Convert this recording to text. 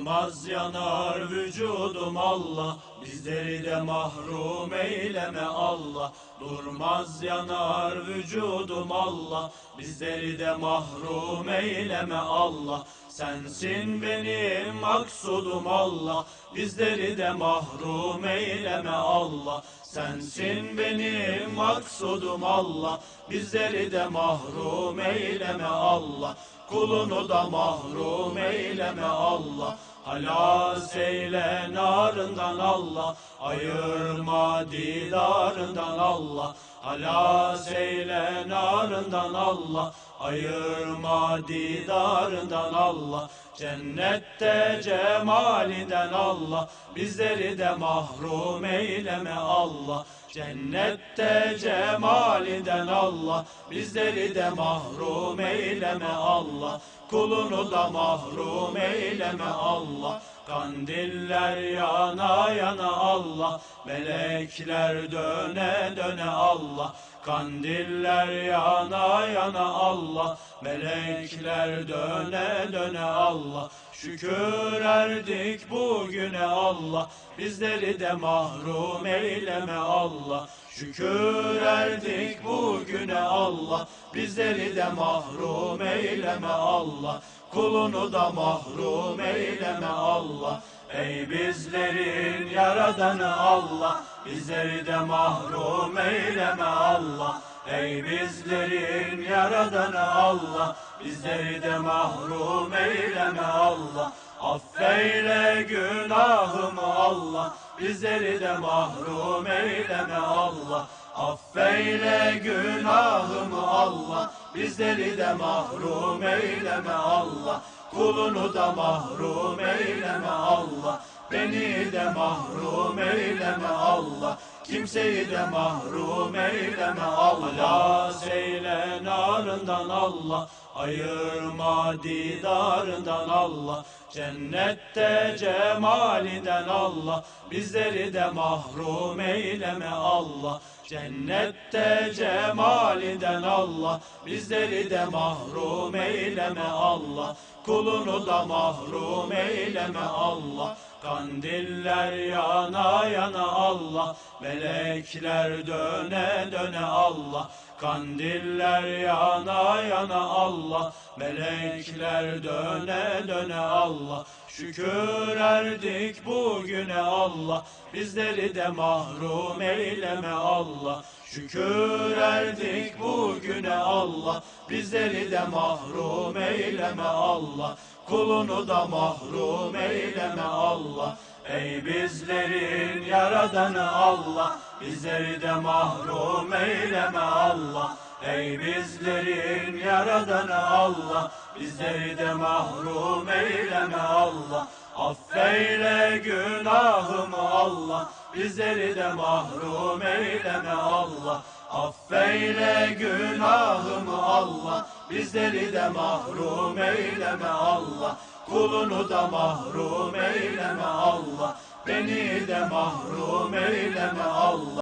Durmaz yanar vücudum Allah Bizleri de mahrum eyleme Allah. Durmaz yanar vücudum Allah Bizleri de mahrum eyleme Allah Sensin benim maksudum Allah. Bizleri de mahrum eyleme Allah. Sensin benim maksudum Allah. Bizleri de mahrum eyleme Allah. Kulunu da mahrum eyleme Allah Halas eyle narından Allah Ayırma didarından Allah. Halas eyle narından Allah Ayırma didarından Allah Cennette cemalinden Allah Bizleri de mahrum eyleme Allah. Cennette cemalinden Allah Bizleri de mahrum eyleme Allah. Kulunu da mahrum eyleme Allah Kandiller yana yana Allah Melekler döne döne Allah. Kandiller yana yana Allah Melekler döne döne Allah. Şükür erdik bugüne Allah Bizleri de mahrum eyleme Allah Şükür erdik bugüne Allah. Bizleri de mahrum eyleme Allah. Kulunu da mahrum eyleme Allah. Ey bizlerin yaradanı Allah. Bizleri de mahrum eyleme Allah. Ey bizlerin yaradanı Allah. Bizleri de mahrum eyleme Allah Affeyle günahımı Allah Bizleri de mahrum eyleme Allah. Affeyle günahımı Allah Bizleri de mahrum eyleme Allah. Kulunu da mahrum eyleme Allah Beni de mahrum eyleme Allah. Kimseyi de mahrum eyleme Allah. Zeyle narından Allah Ayırma didarından Allah Cennette cemalinden Allah Bizleri de mahrum eyleme Allah. Cennette cemalinden Allah Bizleri de mahrum eyleme Allah. Kulunu da mahrum eyleme Allah Kandiller yana yana Allah Melekler döne döne Allah. Kandiller yana yana Allah Melekler döne döne Allah. Şükür erdik bugüne Allah Bizleri de mahrum eyleme Allah Şükür erdik bugüne Allah Bizleri de mahrum eyleme Allah. Kulunu da mahrum eyleme Allah. Ey bizlerin yaradanı Allah Bizleri de mahrum eyleme Allah. Ey bizlerin yaradanı Allah Bizleri de mahrum eyleme Allah Affeyle günahımı Allah Bizleri de mahrum eyleme Allah. Affeyle günahımı Allah Bizleri de mahrum eyleme Allah. Kulunu da mahrum eyleme Allah Beni de mahrum eyleme Allah